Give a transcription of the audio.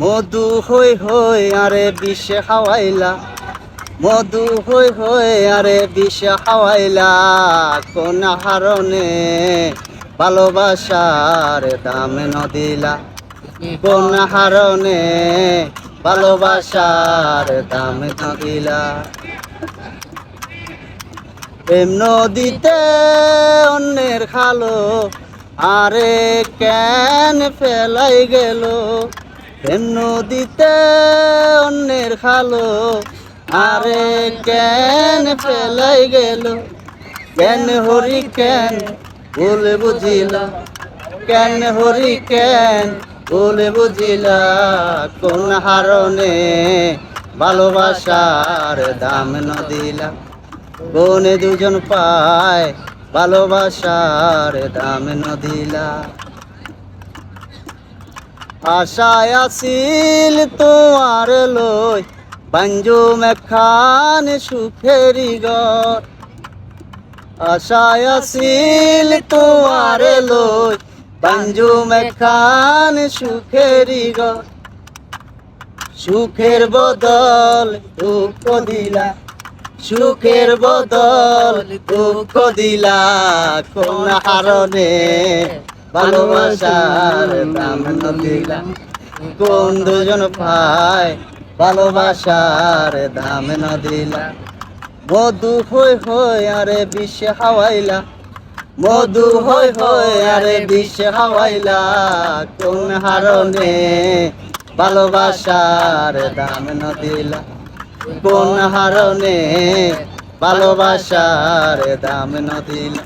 মধু হই হই আরে বিশ্বে খাওয়াইলা মধু হই হই আরে বিশ্বে খাওয়াইলা কোন হারণে ভালোবাসার দাম নদিলা। কোন হারণে ভালোবাসার দাম নদিলা। প্রেম নদীতে অন্যের খালো আরে কেন ফেলাই গেল। নদীতে অন্যের খালো, আরে কেন ফেলাই গেল? কেন হরি কেন বলে বুঝিলা? কেন হরি কেন বলে বুঝিলা? কোন হারণে ভালোবাসার দাম নদিলা কোনে দুজন পায় ভালোবাসার দাম নদিলা আশায় আসিল তোমার লই, বাঞ্জু মেখান সুখেরি গর আশায় আসিল তোমার লই, বাঞ্জু মেখান সুখেরি গর সুখের বদল দুঃখ দিলা, সুখের বদল দুঃখ দিলা, কোন হারণে ভালোবাসার দাম দিলা কোন দুজন ভাই ভালোবাসার দাম দিলা মধু হই হই আরে বিশ্বে হাওয়াইলা, মধু হই হই আরে বিশ্বে হাওয়াইলা, কোন হারণে ভালোবাসার দাম দিলা কোন হারণে ভালোবাসার দাম নদিলা